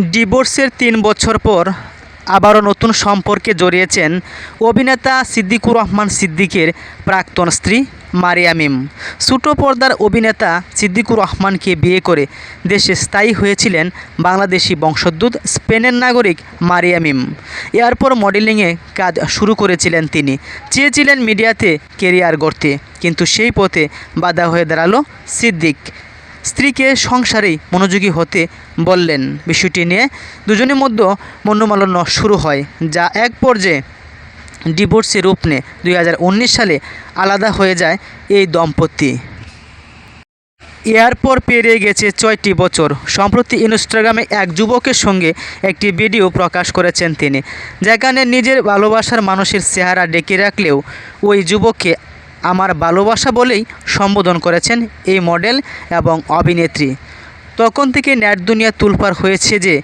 ডিভোর্সের তিন বছর পর আবারও নতুন সম্পর্কে জড়িয়েছেন অভিনেতা সিদ্দিকুর রহমান সিদ্দিকের প্রাক্তন স্ত্রী মারিয়া মিম। ছোটো পর্দার অভিনেতা সিদ্দিকুর রহমানকে বিয়ে করে দেশে স্থায়ী হয়েছিলেন বাংলাদেশি বংশোদ্ভূত স্পেনের নাগরিক মারিয়া মিম। এরপর মডেলিংয়ে কাজ শুরু করেছিলেন তিনি। চেয়েছিলেন মিডিয়াতে কেরিয়ার গড়তে, কিন্তু সেই পথে বাধা হয়ে দাঁড়াল সিদ্দিক। স্ত্রীকে সংসারেই মনোযোগী হতে বললেন। বিষয়টি নিয়ে দুজনের মধ্যে মনোমালন্য শুরু হয়, যা এক পর্যায়ে ডিভোর্সে রূপ নেয় দুই হাজার উনিশ সালে আলাদা হয়ে যায় এই দম্পতি। এরপর পেরিয়ে গেছে ছয়টি বছর। সম্প্রতি ইনস্টাগ্রামে এক যুবকের সঙ্গে একটি ভিডিও প্রকাশ করেছেন তিনি, যেখানে নিজের ভালোবাসার মানুষের চেহারা ডেকে রাখলেও ওই যুবককে আমার ভালোবাসা বলেই সম্বোধন করেছেন এই মডেল এবং অভিনেত্রী। তখন থেকে নেট দুনিয়া তুলপার হয়েছে যে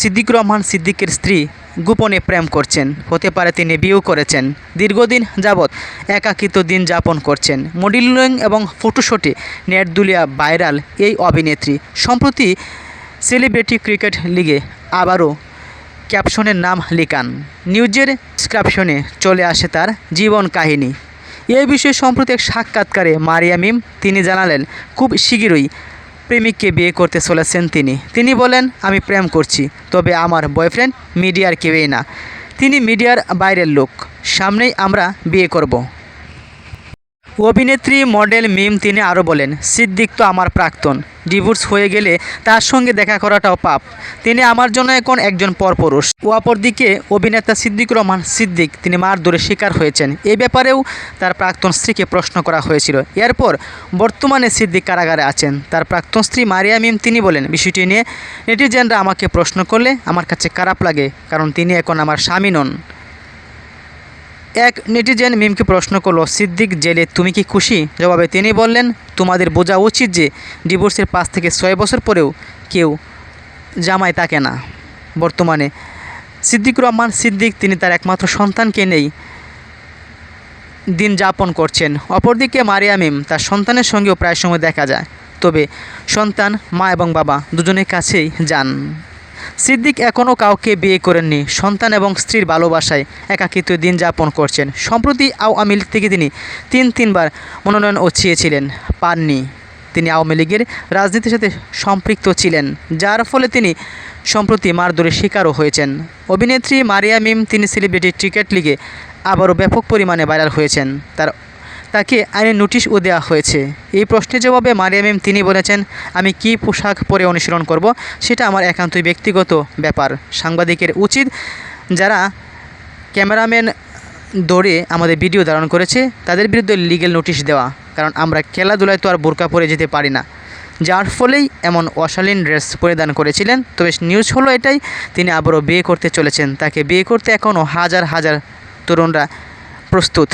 সিদ্দিক রহমান সিদ্দিকের স্ত্রী গোপনে প্রেম করছেন, হতে পারে তিনি বিয়েও করেছেন, দীর্ঘদিন যাবৎ একাকিত দিন যাপন করছেন। মডেলিং এবং ফটোশুটে নেট দুলিয়া ভাইরাল এই অভিনেত্রী। সম্প্রতি সেলিব্রিটি ক্রিকেট লিগে আবারও ক্যাপশনের নাম লিখান। নিউজের ডিসক্রিপশনে চলে আসে তার জীবন কাহিনী। এই বিষয়ে সম্প্রতি এক সাক্ষাৎকারে মারিয়া মিম তিনি জানালেন, খুব শীঘ্রই প্রেমিককে বিয়ে করতে চলেছেন তিনি। তিনি বলেন, আমি প্রেম করছি, তবে আমার বয়ফ্রেন্ড মিডিয়ার কেউই না। তিনি মিডিয়ার বাইরের লোক। সামনেই আমরা বিয়ে করব। অভিনেত্রী, মডেল, মিম তিনি আরও বলেন, সিদ্দিক তো আমার প্রাক্তন। ডিভোর্স হয়ে গেলে তার সঙ্গে দেখা করাটাও পাপ। তিনি আমার জন্য এখন একজন পরপুরুষ। অপরদিকে অভিনেতা সিদ্দিক রহমান, সিদ্দিক, তিনি মার মারধরে শিকার হয়েছেন। এই ব্যাপারেও তার প্রাক্তন স্ত্রীকে প্রশ্ন করা হয়েছিল। এরপর বর্তমানে সিদ্দিক কারাগারে আছেন। তার প্রাক্তন স্ত্রী মারিয়া মিম তিনি বলেন, বিষয়টি নিয়ে নেটিজেনরা আমাকে প্রশ্ন করলে আমার কাছে খারাপ লাগে, কারণ তিনি এখন আমার স্বামী নন। এক নেটিজেন মিমকে প্রশ্ন করল, সিদ্দিক জেলে তুমি কি খুশি? জবাবে তিনি বললেন, তোমাদের বোঝা উচিত যে ডিভোর্সের পাঁচ থেকে ছয় বছর পরেও কেউ জামায় থাকে না। বর্তমানে সিদ্দিক রহমান সিদ্দিক, তিনি তার একমাত্র সন্তানকে নেই, দিন যাপন করছেন। অপরদিকে মারিয়া মিম তার সন্তানের সঙ্গেও প্রায় সময় দেখা যায়। তবে সন্তান, মা এবং বাবা দুজনের কাছেই যান। সিদ্দিক এখনও কাউকে বিয়ে করেননি। সন্তান এবং স্ত্রীর ভালোবাসায় একাকিত্ব দিন যাপন করছেন। সম্প্রতি আওয়ামী লীগ থেকে তিনি তিন তিনবার মনোনয়ন চেয়েছিলেন, পাননি। তিনি আওয়ামী লীগের রাজনীতির সাথে সম্পৃক্ত ছিলেন, যার ফলে তিনি সম্প্রতি মারধরের শিকারও হয়েছেন। অভিনেত্রী মারিয়া মিম, তিনি সেলিব্রিটি ক্রিকেট লিগে আবারও ব্যাপক পরিমাণে ভাইরাল হয়েছেন। তার তাকে আইনের নোটিশও দেওয়া হয়েছে। এই প্রশ্নের জবাবে মারিয়ামিম তিনি বলেছেন, আমি কি পোশাক পরে অনুশীলন করব, সেটা আমার একান্তই ব্যক্তিগত ব্যাপার। সাংবাদিকের উচিত যারা ক্যামেরাম্যান দৌড়ে আমাদের ভিডিও ধারণ করেছে, তাদের বিরুদ্ধে লিগেল নোটিশ দেওয়া, কারণ আমরা খেলাধুলায় তো আর বোরকা পরে যেতে পারি না। যার ফলেই এমন অশালীন ড্রেস পরিধান করেছিলেন। তবে নিউজ হলো এটাই, তিনি আবারও বিয়ে করতে চলেছেন। তাকে বিয়ে করতে এখনও হাজার হাজার তরুণরা প্রস্তুত।